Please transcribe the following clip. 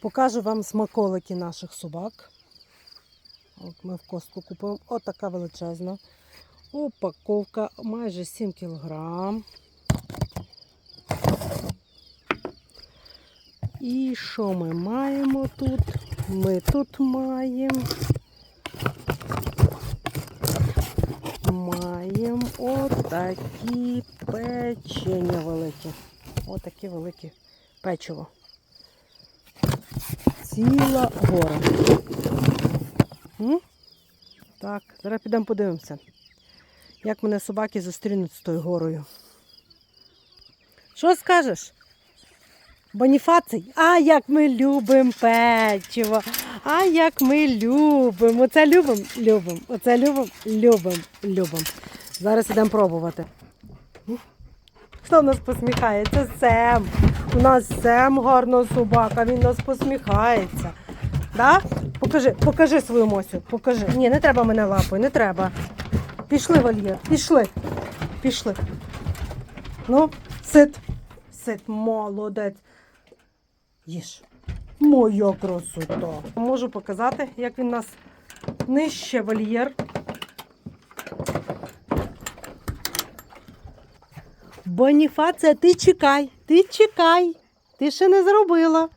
Покажу вам смаколики наших собак. От ми в костку купуємо. Отака величезна. Упаковка майже 7 кілограм. І що ми маємо тут? Ми тут маємо. Маємо отакі печення великі. Отакі великі печиво. Ціла гора. Так, зараз підемо подивимося, як мене собаки зустрінуть з тою горою. Що скажеш? Боніфацій, а як ми любимо печиво, а як ми любимо. Оце любимо, любимо. Оце любимо, любимо, любимо. Зараз ідемо пробувати. Хто в нас посміхається? Сем. У нас Сем гарна собака, він нас посміхається. Да? Покажи, покажи свою Мосю, покажи. Ні, не треба мене лапою, не треба. Пішли, Вальєр, пішли. Пішли. Ну, сит. Сит, молодець. Їж. Моя красота. Можу показати, як він нас нижче вольєр. Боніфація, ти чекай, ти чекай. Ти ще не зробила.